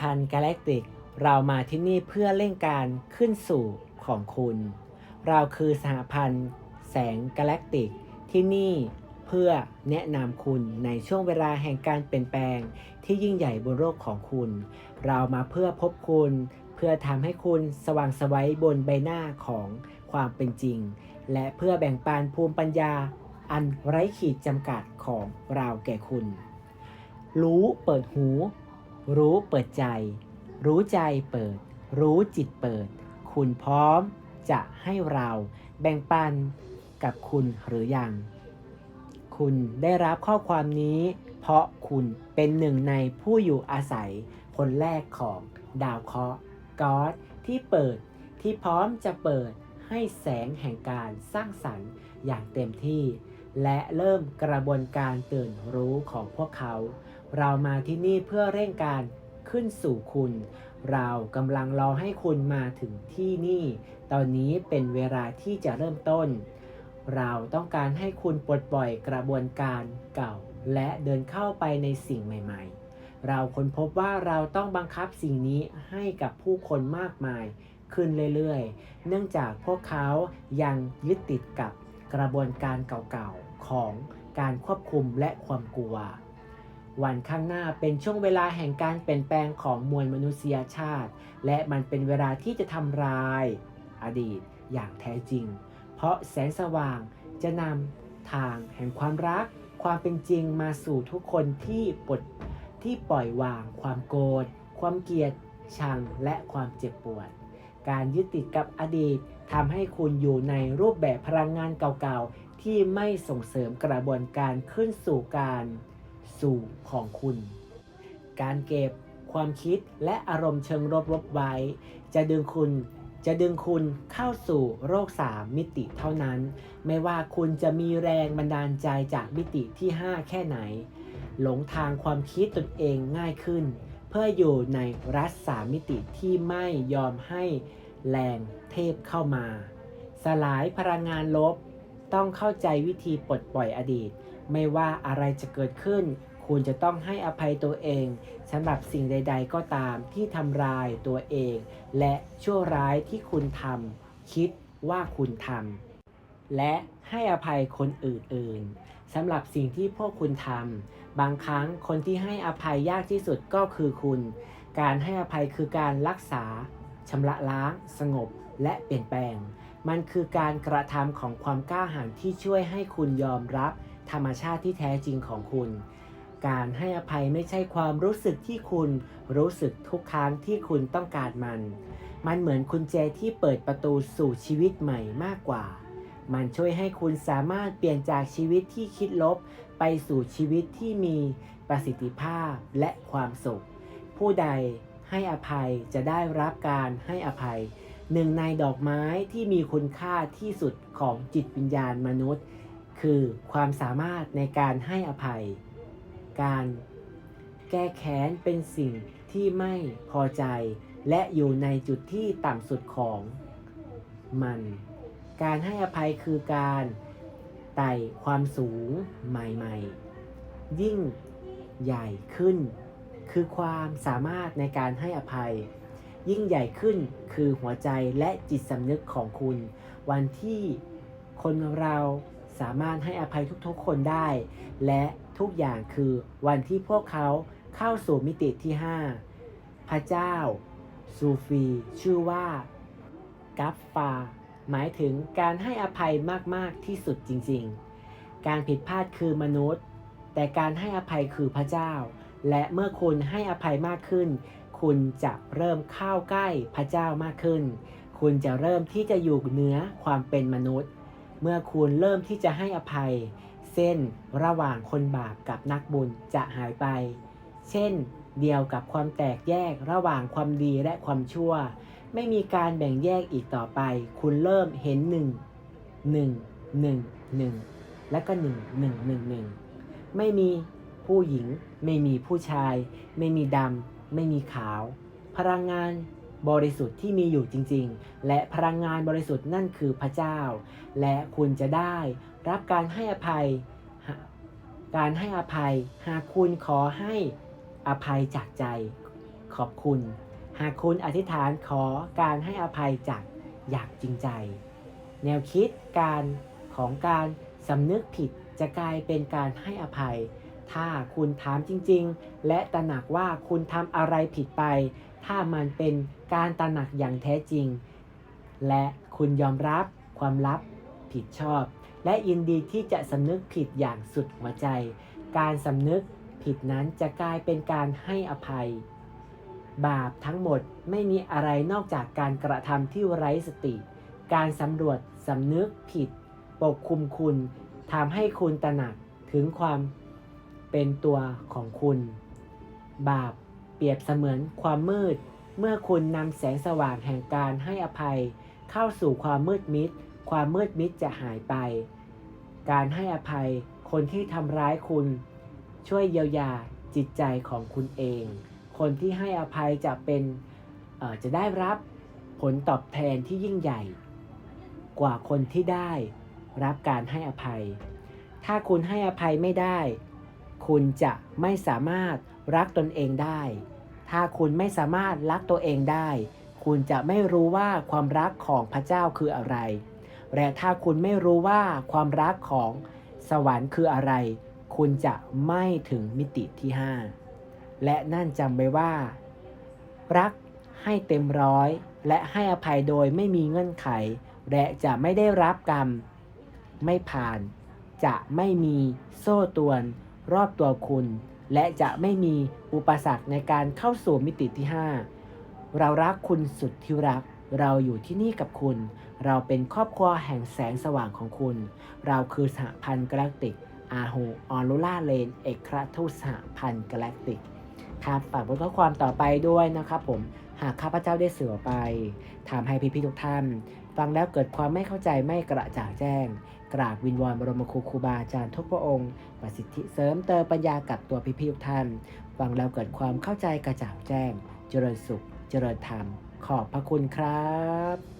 พันธ์กาแล็กติก เรามาที่นี่เพื่อเร่งการขึ้นสู่ของคุณ เราคือสหพันธ์แสงกาแล็กติกที่นี่เพื่อแนะนำคุณในช่วงเวลาแห่งการเปลี่ยนแปลงที่ยิ่งใหญ่บนโลกของคุณ เรามาเพื่อพบคุณ เพื่อทำให้คุณสว่างสวัยบนใบหน้าของความเป็นจริง และเพื่อแบ่งปันภูมิปัญญา อันไร้ขีดจำกัดของเราแก่คุณ รู้เปิดหู รู้เปิดใจ รู้ใจเปิด รู้จิตเปิด คุณพร้อมจะให้เราแบ่งปันกับคุณหรือยัง คุณได้รับข้อความนี้ เพราะคุณเป็นหนึ่งในผู้อยู่อาศัย คนแรกของดาวเคราะห์กอดที่เปิดที่พร้อมจะเปิดให้แสงแห่งการสร้างสรรค์อย่างเต็มที่ และเริ่มกระบวนการตื่นรู้ของพวกเขา เรามาที่นี่เพื่อเร่งการขึ้นสู่คุณ เรากำลังรอให้คุณมาถึงที่นี่ ตอนนี้เป็นเวลาที่จะเริ่มต้น เราต้องการให้คุณปลดปล่อยกระบวนการเก่า และเดินเข้าไปในสิ่งใหม่ ๆ เราค้นพบว่าเราต้องบังคับสิ่งนี้ให้กับผู้คนมากมายขึ้นเรื่อยๆ เนื่องจากพวกเขายังยึดติดกับกระบวนการเก่าๆ ของการควบคุมและความกลัว วันข้างหน้าเป็นช่วงเวลาแห่งการเปลี่ยนแปลงของมวลมนุษยชาติ และมันเป็นเวลาที่จะทำลาย อดีตอย่างแท้จริง เพราะแสงสว่างจะนำทางแห่งความรัก ความเป็นจริงมาสู่ทุกคนที่ปลดที่ปล่อยวาง ความโกรธความเกลียดชังและความเจ็บปวด การยึดติดกับอดีตทำให้คุณอยู่ในรูปแบบพลังงานเก่าๆ ที่ไม่ส่งเสริมกระบวนการขึ้นสู่การ สู่ของคุณ การเก็บความคิดและอารมณ์เชิงลบๆไว้ จะดึงคุณจะดึงคุณเข้าสู่โรคสามมิติเท่านั้น ไม่ว่าคุณจะมีแรงบันดาลใจจากมิติที่ 5 แค่ไหน หลงทางความคิดตนเองง่ายขึ้น เพื่ออยู่ในรัศสามมิติที่ไม่ยอมให้แรงเทพเข้ามา สลายพลังงานลบ ต้องเข้าใจวิธีปลดปล่อยอดีต ไม่ว่าอะไรจะเกิดขึ้น คุณจะต้องให้อภัยตัวเองสำหรับสิ่งใด ๆ ก็ตามที่ทำลายตัวเอง และชั่วร้ายที่คุณทำคิดว่าคุณทำและให้อภัยคนอื่นๆสำหรับสิ่งที่พวกคุณทำบางครั้งคนที่ให้อภัยยากที่สุดก็คือคุณ การให้อภัยคือการรักษาชำระล้าง สงบ และเปลี่ยนแปลง มันคือการกระทำของความกล้าหาญที่ช่วยให้คุณยอมรับธรรมชาติที่แท้จริงของคุณ การให้อภัยไม่ใช่ความรู้สึกที่คุณรู้สึกทุกครั้งที่คุณต้องการมัน มันเหมือนกุญแจที่เปิดประตูสู่ชีวิตใหม่มากกว่า มันช่วยให้คุณสามารถเปลี่ยนจากชีวิตที่คิดลบ ไปสู่ชีวิตที่มีประสิทธิภาพและความสุข ผู้ใดให้อภัยจะได้รับการให้อภัย หนึ่งในดอกไม้ที่มีคุณค่าที่สุดของจิตวิญญาณมนุษย์ คือความสามารถในการให้อภัย การแก้แค้นเป็นสิ่งที่ไม่พอใจ และอยู่ในจุดที่ต่ำสุดของมัน การให้อภัยคือการไต่ความสูงใหม่ๆ ยิ่งใหญ่ขึ้น คือความสามารถในการให้อภัย ยิ่งใหญ่ขึ้นคือหัวใจและจิตสำนึกของคุณ วันที่คนเราสามารถให้อภัยทุกๆคนได้ และ ทุกอย่างคือวันที่พวกเขาเข้าสู่มิติที่ 5 พระเจ้า ซูฟี ชื่อว่า กัฟฟา หมายถึงการให้อภัยมาก ๆ ที่สุดจริง ๆ การผิดพลาดคือมนุษย์ แต่การให้อภัยคือพระเจ้า และเมื่อคุณให้อภัยมากขึ้น คุณจะเริ่มเข้าใกล้พระเจ้ามากขึ้น คุณจะเริ่มที่จะอยู่เหนือความเป็นมนุษย์ เมื่อคุณเริ่มที่จะให้อภัย เส้นระหว่างคนบาปกับนักบุญจะหายไป เช่นเดียวกับความแตกแยกระหว่างความดีและความชั่ว ไม่มีการแบ่งแยกอีกต่อไป คุณเริ่มเห็นหนึ่งหนึ่งหนึ่งหนึ่งและก็หนึ่งหนึ่งหนึ่งหนึ่งไม่มีผู้หญิง ไม่มีผู้ชาย ไม่มีดำ ไม่มีขาว พลังงาน บริสุทธิ์ที่มีอยู่จริง ๆ และพลังงานบริสุทธิ์นั่นคือพระเจ้า และคุณจะได้รับการให้อภัย การให้อภัย หากคุณขอให้อภัยจากใจ ขอบคุณ หากคุณอธิษฐานขอการให้อภัยจากอยากจริงใจ แนวคิดการของการสำนึกผิดจะกลายเป็นการให้อภัย ถ้าคุณถามจริง ๆ และตระหนักว่าคุณทำอะไรผิดไป ถ้ามันเป็นการตระหนักอย่างแท้จริง และคุณยอมรับความลับผิดชอบ และยินดีที่จะสำนึกผิดอย่างสุดหัวใจ การสำนึกผิดนั้นจะกลายเป็นการให้อภัย บาปทั้งหมดไม่มีอะไรนอกจากการกระทำที่ไร้สติ การสำรวจสำนึกผิด ปกคุมคุณทำให้คุณตระหนักถึงความเป็นตัวของคุณ บาป เปรียบเสมือนความมืด เมื่อคุณนำแสงสว่างแห่งการให้อภัย เข้าสู่ความมืดมิด ความมืดมิดจะหายไป การให้อภัยคนที่ทำร้ายคุณ ช่วยเยียวยาจิตใจของคุณเอง คนที่ให้อภัยจะเป็นจะได้รับผลตอบแทนที่ยิ่งใหญ่ กว่าคนที่ได้รับการให้อภัย ถ้าคุณให้อภัยไม่ได้ คุณจะไม่สามารถรักตนเองได้ ถ้าคุณไม่สามารถรักตัวเองได้ คุณจะไม่รู้ว่าความรักของพระเจ้าคืออะไร และถ้าคุณไม่รู้ว่าความรักของสวรรค์คืออะไร คุณจะไม่ถึงมิติที่ 5 และนั่นจำไว้ว่า รักให้เต็มร้อย และให้อภัยโดยไม่มีเงื่อนไข และจะไม่ได้รับกรรม ไม่ผ่าน จะไม่มีโซ่ตรวน รอบตัวคุณ และจะไม่มีอุปสรรคในการเข้าสู่มิติที่ 5 เรารักคุณสุดที่รัก เราอยู่ที่นี่กับคุณ เราเป็นครอบครัวแห่งแสงสว่างของคุณ เราคือสหพันธ์กาแล็กติกอาโฮออรูล่าเลน เอกราทูตสหพันธ์กาแล็กติกครับฝากบทข้อความต่อไปด้วยนะครับผมหากข้าพเจ้าได้เสือไปทำให้พี่ๆทุกท่าน ฟังแล้วเกิดความไม่เข้าใจไม่กระจ่างแจ้ง กราบวินวอนบรมครูครูบาอาจารย์ทุกพระองค์ประสิทธิเสริมเติมปัญญากับตัวพี่ๆทุกท่าน ฟังแล้วเกิดความเข้าใจกระจ่างแจ้ง เจริญสุข เจริญธรรม ขอบพระคุณครับ